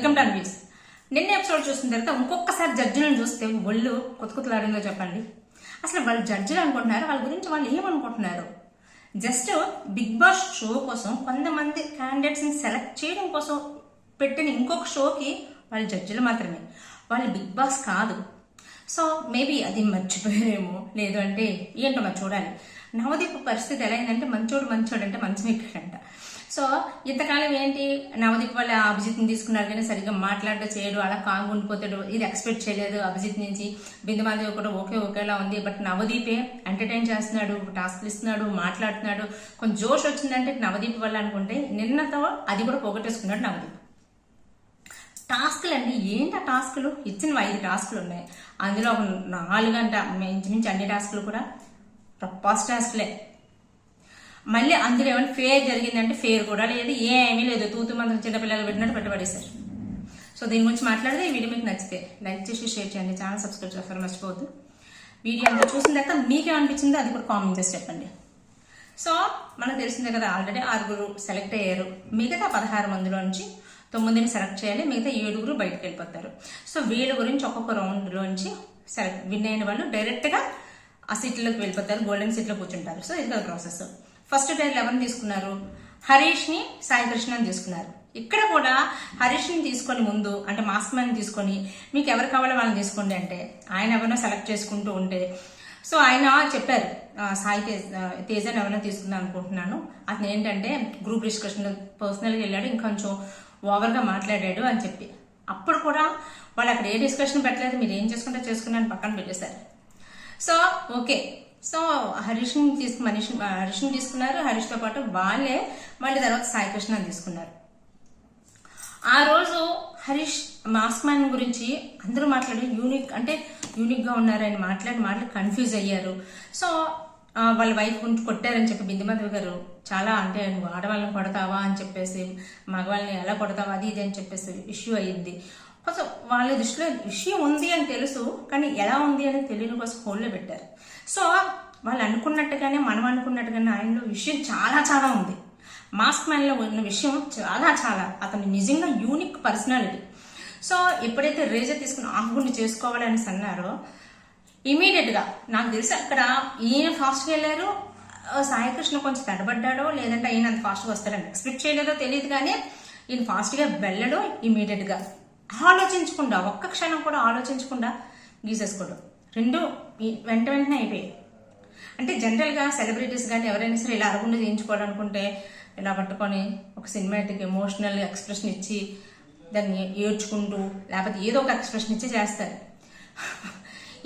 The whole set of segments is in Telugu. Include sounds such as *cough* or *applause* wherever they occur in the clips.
వెల్కమ్ టు అన్వీస్ నిన్న ఎపిసోడ్ చూసిన తర్వాత ఇంకొకసారి జడ్జిలను చూస్తే ఒళ్ళు కొత్త కొత్తలాడిందో చెప్పండి. అసలు వాళ్ళు జడ్జిలు అనుకుంటున్నారు? వాళ్ళ గురించి వాళ్ళు ఏమనుకుంటున్నారు? జస్ట్ బిగ్ బాస్ షో కోసం కొంతమంది క్యాండిడేట్స్ని సెలెక్ట్ చేయడం కోసం పెట్టిన ఇంకొక షోకి వాళ్ళు జడ్జిలు మాత్రమే. వాళ్ళు బిగ్ బాస్ కాదు. సో మేబీ అది మర్చిపోయారేమో లేదు అంటే ఏంటో మరి చూడాలి. నవదీప్ పరిస్థితి ఎలా అయిందంటే మంచోడు మంచోడు అంటే మంచం ఎక్కాడంట సో ఇంతకాలం ఏంటి? నవదీప్ వాళ్ళు అభిజిత్ని తీసుకున్నారు కానీ సరిగ్గా మాట్లాడడం చేయడు అలా కాంగ్ ఉండిపోతాడు. ఇది ఎక్స్పెక్ట్ చేయలేదు అభిజిత్ నుంచి. బిందుమాదేవి కూడా ఓకే ఒకేలా ఉంది. బట్ నవదీపే ఎంటర్టైన్ చేస్తున్నాడు టాస్క్లు ఇస్తున్నాడు మాట్లాడుతున్నాడు. కొంచెం జోష్ వచ్చిందంటే నవదీప్ వల్ల అనుకుంటే నిన్నతో అది కూడా పోగొట్టేసుకున్నాడు నవదీప్. టాస్క్లు అండి ఏంటి ఆ టాస్కులు? ఇచ్చినవి ఐదు టాస్కులు ఉన్నాయి. అందులో ఒక నాలుగు గంట ఇంచుమించు అన్ని టాస్కులు కూడా ప్రపాస్ టాస్క్లే మళ్ళీ అందులో ఏమైనా ఫేర్ జరిగిందంటే ఫేర్ కూడా లేదు ఏమీ లేదు. తూతు మంత్రం చిన్నపిల్లలు పెట్టినట్టు పెట్టబడేశారు సో దీని గురించి మాట్లాడితే ఈ వీడియో మీకు నచ్చితే లైక్ చేసి షేర్ చేయండి. ఛానల్ సబ్స్క్రైబ్ చేస్తారు మర్చిపోవద్దు. వీడియో అంతా చూసిన తర్వాత మీకేమనిపించిందో అది కూడా కామెంట్ చేసి చెప్పండి. సో మనకు తెలిసిందే కదా ఆల్రెడీ ఆరుగురు సెలెక్ట్ అయ్యారు. మిగతా పదహారు మందిలో నుంచి తొమ్మిదిని సెలెక్ట్ చేయాలి. మిగతా ఏడుగురు బయటకు వెళ్ళిపోతారు. సో వీళ్ళ గురించి ఒక్కొక్క రౌండ్లోంచి సెలెక్ట్ విన్ అయిన వాళ్ళు డైరెక్ట్గా ఆ సీట్లోకి వెళ్ళిపోతారు. గోల్డెన్ సీట్లో కూర్చుంటారు. సో ఇది కదా ప్రాసెస్ ఫస్ట్ పేర్లు ఎవరిని తీసుకున్నారు? హరీష్ని సాయి కృష్ణని తీసుకున్నారు. ఇక్కడ కూడా హరీష్ని తీసుకొని ముందు అంటే మాస్క్ మ్యాన్ తీసుకొని మీకు ఎవరు కావాలో వాళ్ళని తీసుకోండి అంటే ఆయన ఎవరినో సెలెక్ట్ చేసుకుంటూ ఉంటే. సో ఆయన చెప్పారు సాయి తేజ్ తేజని ఎవరైనా తీసుకుందాం అనుకుంటున్నాను. అతను ఏంటంటే గ్రూప్ డిస్కషన్ పర్సనల్గా వెళ్ళాడు ఇంకొంచెం ఓవర్గా మాట్లాడాడు అని చెప్పి. అప్పుడు కూడా వాళ్ళు అక్కడ ఏ డిస్కషన్ పెట్టలేదు మీరు ఏం చేసుకుంటే చేసుకున్నాను పక్కన పెట్టేశారు. So okay. సో హరీష్ని తీసుకు మనీష్ హరీష్ని తీసుకున్నారు. హరీష్తో పాటు వాళ్ళే మళ్ళీ తర్వాత సాయి కృష్ణ తీసుకున్నారు. ఆ రోజు హరీష్ మాస్క్ మ్యాన్ గురించి అందరూ మాట్లాడి యూనిక్ అంటే యూనిక్గా ఉన్నారని మాట్లాడి మాట్లాడి కన్ఫ్యూజ్ అయ్యారు. సో వాళ్ళ వైఫ్ గురించి కొట్టారని చెప్పి బిందుమాధవి గారు చాలా అంటే నువ్వు ఆడవాళ్ళని కొడతావా అని చెప్పేసి మగవాళ్ళని ఎలా కొడతావా అది ఇది అని చెప్పేసి ఇష్యూ అయ్యింది. కొంచెం వాళ్ళ దృష్టిలో విషయం ఉంది అని తెలుసు కానీ ఎలా ఉంది అని తెలియని కోసం హోల్లో పెట్టారు. సో వాళ్ళు అనుకున్నట్టుగానే మనం అనుకున్నట్టుగానే ఆయనలో విషయం చాలా చాలా ఉంది. మాస్క్ మ్యాన్లో ఉన్న విషయం చాలా చాలా అతను నిజంగా యూనిక్ పర్సనాలిటీ. సో ఎప్పుడైతే రేజర్ తీసుకుని ఆకుగుండి చేసుకోవాలని అన్నారో ఇమీడియట్గా నాకు తెలిసి అక్కడ ఈయన ఫాస్ట్గా వెళ్ళారు సాయికృష్ణ కొంచెం తడబడ్డాడో లేదంటే ఈయన అంత ఫాస్ట్గా వస్తాడని ఎక్స్పెక్ట్ చేయలేదో తెలియదు కానీ ఈయన ఫాస్ట్గా వెళ్ళడం ఆలోచించకుండా ఒక్క క్షణం కూడా ఆలోచించకుండా గీసేసుకోవడం. రెండు వెంట వెంటనే అయిపోయాయి. అంటే జనరల్గా సెలబ్రిటీస్ కానీ ఎవరైనా సరే ఇలా అరగుండా చేయించుకోవాలనుకుంటే ఇలా పట్టుకొని ఒక సినిమాటిక్ ఎమోషనల్ ఎక్స్ప్రెషన్ ఇచ్చి దాన్ని ఏడ్చుకుంటూ లేకపోతే ఏదో ఒక ఎక్స్ప్రెషన్ ఇచ్చి చేస్తారు.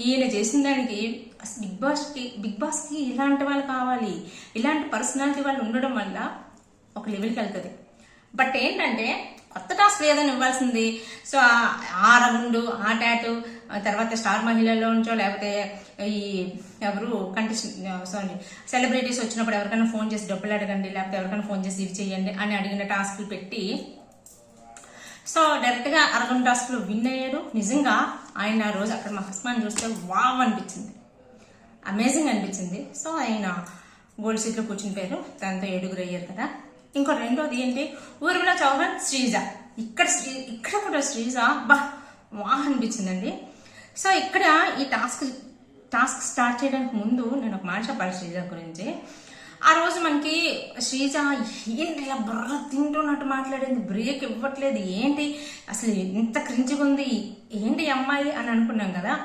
ఈయన చేసిన దానికి బిగ్ బాస్కి బిగ్ బాస్కి ఇలాంటి వాళ్ళు కావాలి. ఇలాంటి పర్సనాలిటీ వాళ్ళు ఉండడం వల్ల ఒక లెవెల్కి వెళ్తుంది. బట్ ఏంటంటే కొత్త టాస్క్ ఏదైనా ఇవ్వాల్సింది. సో ఆ- రౌండ్ ఆ టాటు తర్వాత స్టార్ మహిళల్లో ఉంచో లేకపోతే ఈ ఎవరు కంటెస్ట్ సారీ సెలబ్రిటీస్ వచ్చినప్పుడు ఎవరికైనా ఫోన్ చేసి డబ్బులు అడగండి లేకపోతే ఎవరికైనా ఫోన్ చేసి ఇది చేయండి అని అడిగిన టాస్క్లు పెట్టి సో డైరెక్ట్గా అరగంట విన్ అయ్యాడు. నిజంగా ఆయన ఆ రోజు అక్కడ మా హస్బెండ్ చూస్తే వావ్ అనిపించింది. అమేజింగ్ అనిపించింది. సో ఆయన గోల్డ్ సీట్లో కూర్చుని పోయారు దాంతో ఏడుగురు అయ్యారు కదా. ఇంకో రెండోది ఏంటి? ఊర్మిళ చౌహాన్ శ్రీజ. ఇక్కడ శ్రీ ఇక్కడ కూడా శ్రీజ. బా వాహ్ అనిపించిందండి. సో ఇక్కడ ఈ టాస్క్ టాస్క్ స్టార్ట్ చేయడానికి ముందు నేను ఒక మాట చెప్పాలి శ్రీజ గురించి. ఆ రోజు మనకి శ్రీజ ఏంటి ఇలా బుర్ర తింటున్నట్టు మాట్లాడింది? బ్రేక్ ఇవ్వట్లేదు. ఏంటి? అసలు ఎంత క్రించిగా ఉంది? ఏంటి అమ్మాయి అని అనుకున్నాం కదా?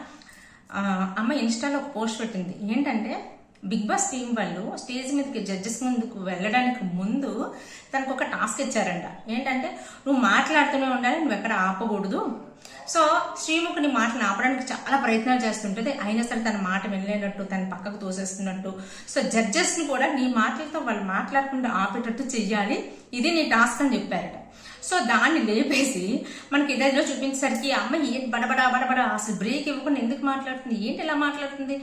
అమ్మ ఇన్స్టాలో ఒక పోస్ట్ పెట్టింది. ఏంటంటే బిగ్ బాస్ టీం వాళ్ళు స్టేజ్ మీదకి జడ్జెస్ ముందుకు వెళ్ళడానికి ముందు తనకు ఒక టాస్క్ ఇచ్చారంట. ఏంటంటే నువ్వు మాట్లాడుతూనే ఉండాలి నువ్వు ఎక్కడ ఆపకూడదు. సో శ్రీముఖుని మాటను ఆపడానికి చాలా ప్రయత్నాలు చేస్తుంటది. అయినా సరే తన మాట వెళ్ళలేనట్టు తన పక్కకు తోసేస్తున్నట్టు. సో జడ్జెస్ని కూడా నీ మాటలతో వాళ్ళు మాట్లాడకుండా ఆపేటట్టు చెయ్యాలి. ఇది నీ టాస్క్ అని చెప్పారట. సో దాన్ని లేపేసి మనకి ఇదేదో చూపించేసరికి అమ్మ అమ్మాయి ఏంటి బడబడా బడబడా అసలు బ్రేక్ ఇవ్వకుండా ఎందుకు మాట్లాడుతుంది ఏంటి ఇలా మాట్లాడుతుంది?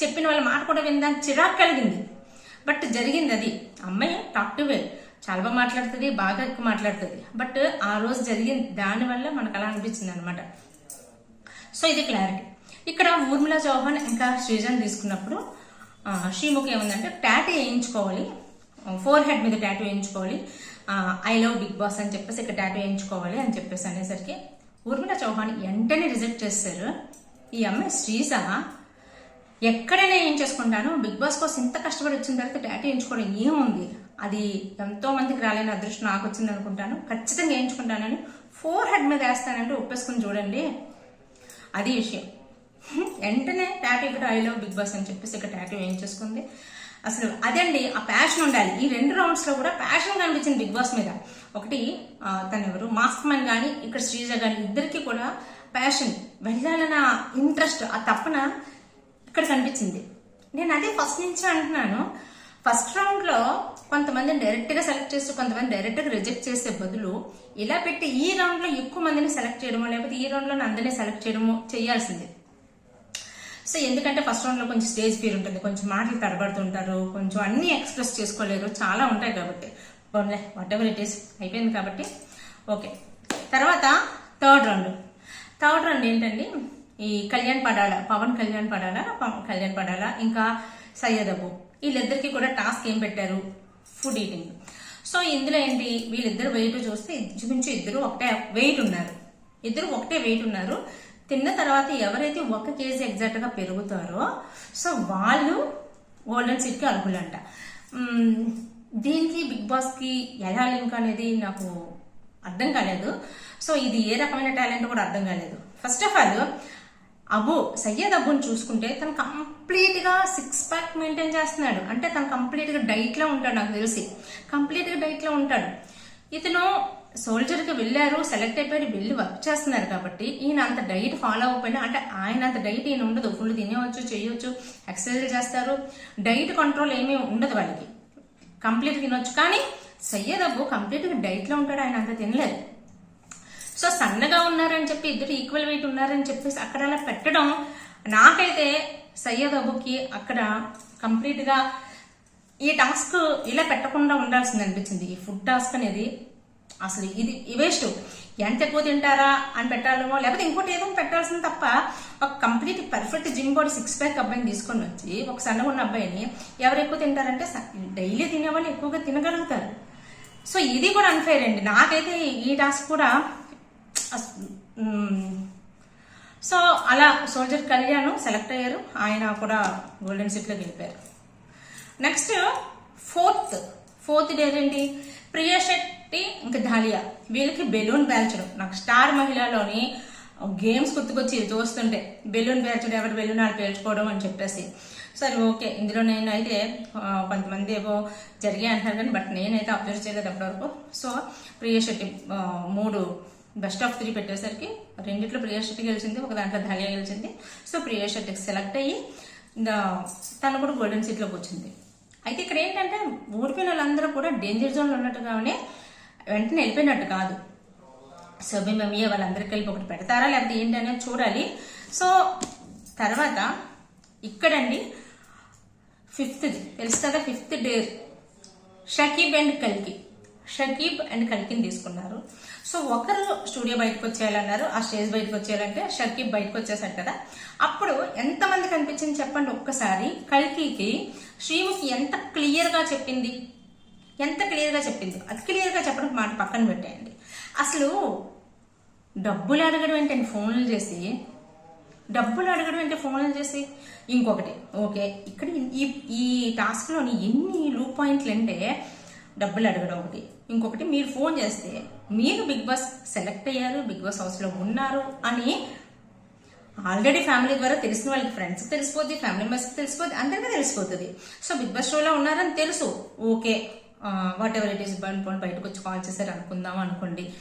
చెప్పిన వాళ్ళ మాట కూడా విందాని చిరాకు కలిగింది. బట్ జరిగింది అది. అమ్మాయి టాక్ టు వే చాలా బాగా మాట్లాడుతుంది బాగా ఎక్కువ మాట్లాడుతుంది. బట్ ఆ రోజు జరిగింది దానివల్ల మనకు అలా అనిపించింది అనమాట సో ఇది క్లారిటీ ఇక్కడ ఊర్మిళ చౌహాన్ ఇంకా శ్రీజన్ తీసుకున్నప్పుడు శ్రీముఖి ఏముందంటే ట్యాటూ వేయించుకోవాలి. ఫోర్ హెడ్ మీద టాటూ వేయించుకోవాలి. ఐ లవ్ బిగ్ బాస్ అని చెప్పేసి ఇక్కడ టాటూ వేయించుకోవాలి అని చెప్పేసి అనేసరికి ఊర్మిళ చౌహాన్ వెంటనే రిజెక్ట్ చేస్తారు. ఈ అమ్మాయి శ్రీజ. ఎక్కడైనా ఏం చేసుకుంటాను? బిగ్ బాస్ కోసం ఇంత కష్టపడి వచ్చిన తర్వాత టాటూ వేయించుకోవడం ఏముంది? అది ఎంతో మందికి రాలేని అదృష్టం నాకు వచ్చింది అనుకుంటాను. ఖచ్చితంగా వేయించుకుంటానని ఫోర్ హెడ్ మీద వేస్తానంటే ఒప్పేసుకుని చూడండి. అది విషయం. *laughs* వెంటనే టాటూ ఇక్కడ ఐ లవ్ బిగ్ బాస్ అని చెప్పేసి ఇక్కడ టాటూ వేయించేసుకుంది. అసలు అదండి ఆ ప్యాషన్ ఉండాలి. ఈ రెండు రౌండ్స్లో కూడా ప్యాషన్ కనిపించింది బిగ్ బాస్ మీద. ఒకటి తను ఎవరు? మాస్క్ మ్యాన్ కానీ ఇక్కడ శ్రీజ కానీ ఇద్దరికి కూడా ప్యాషన్ వెళ్ళాలన్న ఇంట్రెస్ట్ ఆ తప్పన ఇక్కడ కనిపించింది. నేను అదే ఫస్ట్ నుంచి అంటున్నాను. ఫస్ట్ రౌండ్లో కొంతమందిని డైరెక్ట్గా సెలెక్ట్ చేస్తూ కొంతమంది డైరెక్ట్గా రిజెక్ట్ చేసే బదులు ఇలా పెట్టి ఈ రౌండ్లో ఎక్కువ మందిని సెలెక్ట్ చేయడమో లేకపోతే ఈ రౌండ్లో అందరినీ సెలెక్ట్ చేయడమో చేయాల్సింది. సో ఎందుకంటే ఫస్ట్ రౌండ్లో కొంచెం స్టేజ్ ఫీర్ ఉంటుంది. కొంచెం మాటలు తడబడుతుంటారు. కొంచెం అన్ని ఎక్స్ప్రెస్ చేసుకోలేరు. చాలా ఉంటాయి కాబట్టి. వాట్ ఎవర్ ఇట్ ఈస్ అయిపోయింది కాబట్టి. ఓకే. తర్వాత థర్డ్ రౌండ్. థర్డ్ రౌండ్ ఏంటండి? ఈ కళ్యాణ్ పడాల పవన్ కళ్యాణ్ పడాల పవన్ కళ్యాణ్ పడాల ఇంకా సయ్యద్ అబు. వీళ్ళిద్దరికి కూడా టాస్క్ ఏం పెట్టారు? Food eating. సో ఇందులో ఏంటి? వీళ్ళిద్దరు వెయిట్ చూస్తే ఇంచుమించు ఇద్దరు ఒకటే వెయిట్ ఉన్నారు. ఇద్దరు ఒకటే వెయిట్ ఉన్నారు. తిన్న తర్వాత ఎవరైతే ఒక కేజీ ఎగ్జాక్ట్గా పెరుగుతారో సో వాళ్ళు గోల్డెన్ సీట్కి అర్హులంట. దీనికి బిగ్ బాస్కి ఎలా లింక్ అనేది నాకు అర్థం కాలేదు. సో ఇది ఏ రకమైన టాలెంట్ కూడా అర్థం కాలేదు. First of all Abu Syed అబుని చూసుకుంటే తను కంప్లీట్గా సిక్స్ ప్యాక్ మెయింటైన్ చేస్తున్నాడు. అంటే తను కంప్లీట్గా డైట్లో ఉంటాడు నాకు తెలిసి. కంప్లీట్గా డైట్లో ఉంటాడు. ఇతను సోల్జర్కి వెళ్ళారు సెలెక్ట్ అయిపోయి వెళ్ళి వర్క్ చేస్తున్నారు కాబట్టి ఈయన అంత డైట్ ఫాలో అవ్వకపోయినా అంటే ఆయన అంత డైట్ ఈయన ఉండదు ఫుల్ తినేవచ్చు చేయొచ్చు ఎక్సర్సైజ్ చేస్తారు. డైట్ కంట్రోల్ ఏమీ ఉండదు వాళ్ళకి. కంప్లీట్ తినొచ్చు కానీ సయ్యద్ అబ్బు కంప్లీట్గా డైట్లో ఉంటాడు ఆయన అంత తినలేదు. సో సన్నగా ఉన్నారని చెప్పి ఇద్దరు ఈక్వల్ వెయిట్ ఉన్నారని చెప్పేసి అక్కడ అలా పెట్టడం నాకైతే సయ్యదబ్బుకి అక్కడ కంప్లీట్గా ఈ టాస్క్ ఇలా పెట్టకుండా ఉండాల్సింది అనిపించింది. ఈ ఫుడ్ టాస్క్ అనేది అసలు ఇది వేస్ట్ ఎంత ఎక్కువ తింటారా అని పెట్టాలేమో లేకపోతే ఇంకోటి ఏదో పెట్టాల్సింది తప్ప ఒక complete perfect gym body six pack అబ్బాయిని తీసుకొని వచ్చి ఒక సన్నగా ఉన్న అబ్బాయిని ఎవరు ఎక్కువ తింటారంటే డైలీ తినేవాళ్ళు ఎక్కువగా తినగలుగుతారు. సో ఇది కూడా అన్ఫేర్ అండి. నాకైతే ఈ టాస్క్ కూడా అస్- సో అలా సోల్జర్ కళ్యాణ్ సెలెక్ట్ అయ్యారు. ఆయన కూడా గోల్డెన్ సీట్లో గెలిపారు నెక్స్ట్ ఫోర్త్ ఫోర్త్ డే ఏంటి? ప్రియా శెట్టి ఇంకా ధాలియా వీళ్ళకి బెలూన్ పేల్చడం. నాకు స్టార్ మహిళలోని గేమ్స్ గుర్తుకొచ్చి చూస్తుంటే బెలూన్ పేల్చడం ఎవరు బెలూన్ వాళ్ళు పేల్చుకోవడం అని చెప్పేసి. సరే ఓకే. ఇందులో నేను అయితే కొంతమంది ఏవో జరిగాయి అంటున్నారు కానీ బట్ నేనైతే అబ్జర్వ్ చేయలేదు అప్పటివరకు. సో ప్రియ శెట్టి మూడు బెస్ట్ ఆఫ్ త్రీ పెట్టేసరికి రెండిట్లో ప్రియశెట్టి గెలిచింది ఒక దాంట్లో ధాలియా గెలిచింది. సో ప్రియ శెట్టికి సెలెక్ట్ అయ్యి తను కూడా గోల్డెన్ సీట్లోకి వచ్చింది. అయితే ఇక్కడ ఏంటంటే ఓడిపోయిన వాళ్ళందరూ కూడా డేంజర్ జోన్లో ఉన్నట్టుగానే వెంటనే వెళ్ళిపోయినట్టు కాదు. సభ్య మమ్మీ వాళ్ళందరికీ కలిపి ఒకటి పెడతారా? లేకపోతే ఏంటి అనేది చూడాలి. సో తర్వాత ఇక్కడండి. ఫిఫ్త్ తెలుసు కదా ఫిఫ్త్ డే. షకీబ్ అండ్ కల్కి. షకీబ్ అండ్ కల్కిని తీసుకున్నారు. సో ఒకరు స్టూడియో బయటకు వచ్చేయాలన్నారు ఆ స్టేజ్ బయటకు వచ్చేయాలంటే షకీబ్ బయటకు వచ్చేసాడు కదా. అప్పుడు ఎంతమంది కనిపించింది చెప్పండి ఒక్కసారి. కల్కికి శ్రీముఖి ఎంత క్లియర్గా చెప్పింది. ఎంత క్లియర్గా చెప్పింది? అది క్లియర్గా చెప్పడం మాట పక్కన పెట్టేయండి. అసలు డబ్బులు అడగడం అంటే ఫోన్లు చేసి? డబ్బులు అడగడం అంటే ఫోన్లు చేసి? ఇంకొకటి ఓకే ఇక్కడ ఈ ఈ టాస్క్లోని ఎన్ని లూ పాయింట్లు అంటే డబ్బులు అడగడం ఒకటి. ఇంకొకటి మీరు ఫోన్ చేస్తే మీరు బిగ్ బాస్ సెలెక్ట్ అయ్యారు బిగ్ బాస్ హౌస్లో ఉన్నారు అని ఆల్రెడీ ఫ్యామిలీ ద్వారా తెలిసిన వాళ్ళకి ఫ్రెండ్స్కి తెలిసిపోద్ది ఫ్యామిలీ మెంబర్స్కి తెలిసిపోద్ది అందరికీ తెలిసిపోతుంది. సో బిగ్ బాస్ షోలో ఉన్నారని తెలుసు. Okay whatever it is బండ్ పోన్ బయటకు వచ్చి కాల్ చేశారు అనుకుందాం అనుకోండి.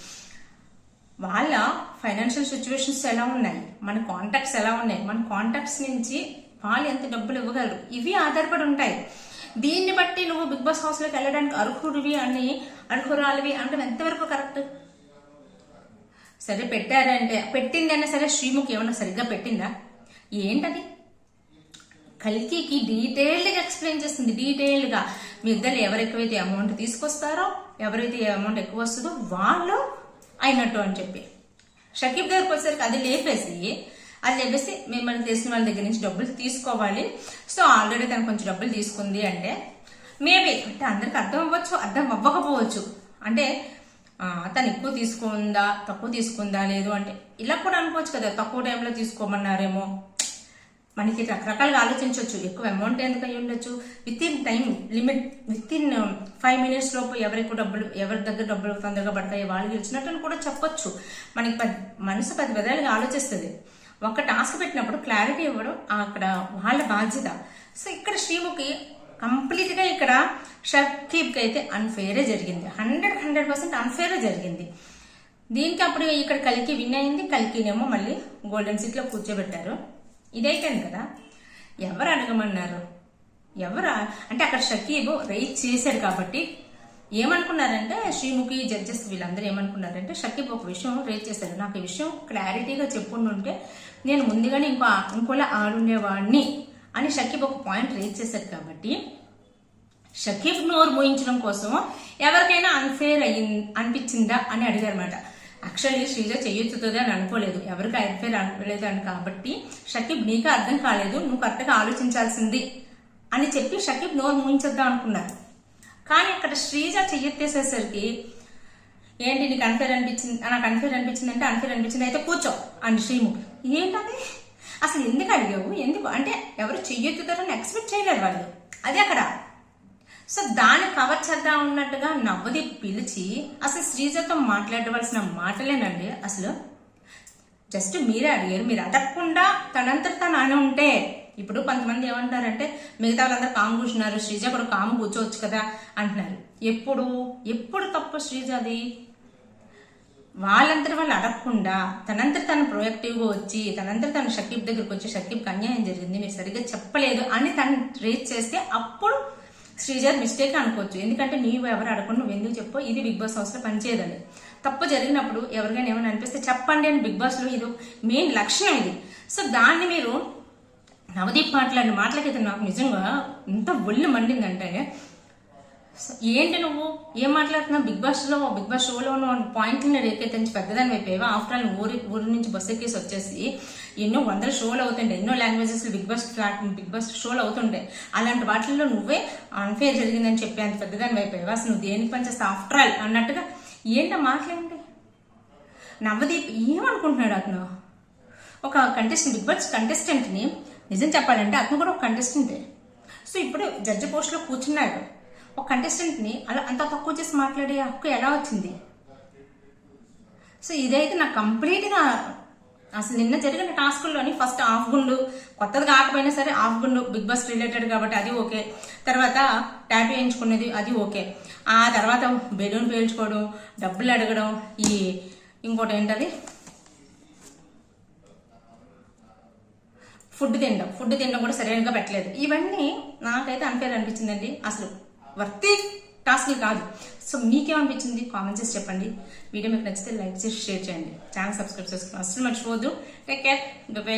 వాళ్ళ ఫైనాన్షియల్ సిచ్యువేషన్స్ ఎలా ఉన్నాయి? మన కాంటాక్ట్స్ ఎలా ఉన్నాయి? మన కాంటాక్ట్స్ నుంచి వాళ్ళు ఎంత డబ్బులు ఇవ్వగలరు? ఇవి ఆధారపడి ఉంటాయి. దీన్ని బట్టి నువ్వు బిగ్ బాస్ హౌస్లోకి వెళ్ళడానికి అర్హుడివి అని అర్హురాలివి అంటే ఎంతవరకు కరెక్ట్ సరే పెట్టారంటే పెట్టిందన్నా సరే శ్రీముఖి ఏమన్నా సరిగ్గా పెట్టిందా? ఏంటది? కల్కికి డీటెయిల్డ్గా ఎక్స్ప్లెయిన్ చేస్తుంది. డీటెయిల్డ్గా మీ ఇద్దరు ఎవరెక్కువైతే అమౌంట్ తీసుకొస్తారో ఎవరైతే అమౌంట్ ఎక్కువ వస్తుందో వాళ్ళు అయినట్టు అని చెప్పి. షకీబ్ గారికి వచ్చేసరికి అది లేపేసి అది లేపేసి మిమ్మల్ని తెలిసిన వాళ్ళ దగ్గర నుంచి డబ్బులు తీసుకోవాలి. సో ఆల్రెడీ తను కొంచెం డబ్బులు తీసుకుంది అంటే మేబీ అంటే అందరికి అర్థం అవ్వచ్చు అర్థం అవ్వకపోవచ్చు. అంటే తను ఎక్కువ తీసుకుందా తక్కువ తీసుకుందా లేదు అంటే ఇలా కూడా అనుకోవచ్చు కదా తక్కువ టైంలో తీసుకోమన్నారేమో. మనకి రకరకాలుగా ఆలోచించవచ్చు ఎక్కువ అమౌంట్ ఎందుకు అయ్యి ఉండొచ్చు? Within time limit within five minutes లోపు ఎవరికి డబ్బులు ఎవరి దగ్గర డబ్బులు తొందరగా పడతాయి వాళ్ళు గెలిచినట్టు కూడా చెప్పొచ్చు. మనకి పది మనసు పది విధాలుగా ఆలోచిస్తుంది. ఒక టాస్క్ పెట్టినప్పుడు క్లారిటీ ఇవ్వడం అక్కడ వాళ్ళ బాధ్యత. సో ఇక్కడ శ్రీముఖి కంప్లీట్గా ఇక్కడ షకీబ్కి అయితే అన్ఫేరే జరిగింది. హండ్రెడ్ హండ్రెడ్ పర్సెంట్ అన్ఫేరే జరిగింది. దీనికి అప్పుడు ఇక్కడ కలికి విన్ అయింది. కలికినేమో మళ్ళీ గోల్డెన్ సీట్లో కూర్చోబెట్టారు. ఇదైపోయింది కదా? ఎవరు అడగమన్నారు? ఎవరు అంటే అక్కడ షకీబ్ రైట్ చేశాడు కాబట్టి ఏమనుకున్నారంటే శ్రీముఖి జడ్జెస్ వీళ్ళందరూ ఏమనుకున్నారంటే షకీబ్ ఒక విషయం రేట్ చేశారు నాకు ఈ విషయం క్లారిటీగా చెప్పుండుంటే నేను ముందుగానే ఇంకో ఇంకోలా ఆడుండేవాడిని అని షకీబ్ ఒక పాయింట్ రేట్ చేశారు కాబట్టి షకీబ్ నోరు మోయించడం కోసం ఎవరికైనా అన్ఫేర్ అయ్యి అనిపించిందా అని అడిగారన్నమాట. యాక్చువల్లీ శ్రీజ చేయొచ్చుతుంది అని అనుకోలేదు. ఎవరికి అన్ఫేర్ అనుకోలేదు అని కాబట్టి షకీబ్ నీకు అర్థం కాలేదు. నువ్వు కరెక్ట్గా ఆలోచించాల్సింది అని చెప్పి షకీబ్ నోరు మూయించేద్దాం అనుకున్నారు. కానీ అక్కడ శ్రీజ చెయ్యెత్తేసేసరికి ఏంటి నీకు అన్ఫేర్ అనిపించింది? నాకు అన్ఫేర్ అనిపించింది అంటే అన్ఫేర్ అనిపించింది అయితే కూర్చో అని శ్రీముఖ్ ఏంటది? అసలు ఎందుకు అడిగావు? ఎందుకు? అంటే ఎవరు చెయ్యొచ్చుతారని ఎక్స్పెక్ట్ చేయలేరు వాళ్ళు. అదే అక్కడ. సో దాన్ని కవర్ చేద్దాం ఉన్నట్టుగా నవ్వదీప్ పిలిచి అసలు శ్రీజతో మాట్లాడవలసిన మాటలేనండి. అసలు జస్ట్ మీరే అడిగారు. మీరు అడగకుండా తనంతట తను అని ఉంటే ఇప్పుడు కొంతమంది ఏమంటారంటే మిగతా వాళ్ళందరూ కాము కూర్చున్నారు. శ్రీజ కూడా కాము కూర్చోవచ్చు కదా అంటున్నారు. ఎప్పుడు? ఎప్పుడు తప్పు శ్రీజది? వాళ్ళందరూ వాళ్ళు అడగకుండా తనంతట తను ప్రొయాక్టివ్గా వచ్చి తనంతట తను షకీబ్ దగ్గరికి వచ్చి షకీబ్కి అన్యాయం జరిగింది. మీరు సరిగ్గా చెప్పలేదు అని తను రేజ్ చేస్తే అప్పుడు శ్రీజర్ మిస్టేక్ అనుకోవచ్చు. ఎందుకంటే నీవు ఎవరు అడగకుండా నువ్వు ఎందుకు చెప్పు ఇది బిగ్ బాస్ హౌస్లో పనిచేయదండి. తప్పు జరిగినప్పుడు ఎవరికైనా ఏమైనా అనిపిస్తే చెప్పండి అని బిగ్ బాస్లో ఇది మెయిన్ లక్షణం ఇది. సో దాన్ని మీరు నవదీప్ మాట్లాడిన మాటలకైతే నాకు నిజంగా ఎంత ఒళ్ళు మండిందంటే ఏంటి నువ్వు? ఏం మాట్లాడుతున్నావు? బిగ్ బాస్లో బిగ్ బాస్ షోలో నువ్వు పాయింట్ని రేకెత్తించి పెద్దదాని వైపు ఆఫ్టర్ ఆల్ ఊరి ఊరి నుంచి బస్ ఎక్కేసి వచ్చేసి ఎన్నో వందల షోలు అవుతుంటాయి ఎన్నో languages big boss flat big boss షోలు అవుతుంటాయి అలాంటి వాటిల్లో నువ్వే అన్ఫేర్ జరిగిందని చెప్పి అంత పెద్దదాన్ని వైపు అసలు నువ్వు దేనికి పనిచేస్తే ఆఫ్టర్ ఆల్ అన్నట్టుగా ఏంటో మాట్లాడండి నవదీప్ ఏమనుకుంటున్నాడు అతను? ఒక కంటెస్టెంట్ బిగ్ బాస్ కంటెస్టెంట్ని నిజం చెప్పాలంటే అతను కూడా ఒక కంటెస్టెంటే సో ఇప్పుడు జడ్జి పోస్ట్లో కూర్చున్నాడు. ఒక కంటెస్టెంట్ని అలా అంత తక్కువ చేసి మాట్లాడే హక్కు ఎలా వచ్చింది? సో ఇదైతే నాకు కంప్లీట్గా అసలు నిన్న జరిగిన టాస్కుల్లోని ఫస్ట్ హాఫ్ గుండు కొత్తది కాకపోయినా సరే హాఫ్ గుండు బిగ్ బాస్ రిలేటెడ్ కాబట్టి అది ఓకే. తర్వాత ట్యాటూ వేయించుకునేది అది ఓకే. ఆ తర్వాత బెలూన్ పేల్చుకోవడం డబ్బులు అడగడం ఈ ఇంకోటి ఏంటది? ఫుడ్ తినడం. ఫుడ్ తినడం కూడా సరైనగా పెట్టలేదు. ఇవన్నీ నాకైతే అన్ఫేర్ అనిపించిందండి. అసలు వర్తి టాస్క్లు కాదు. సో మీకేమనిపించింది? కామెంట్ చేసి చెప్పండి. వీడియో మీకు నచ్చితే లైక్ చేసి షేర్ చేయండి. ఛానల్ సబ్స్క్రైబ్ చేసుకోండి అసలు మర్చిపోవద్దు. Take care bye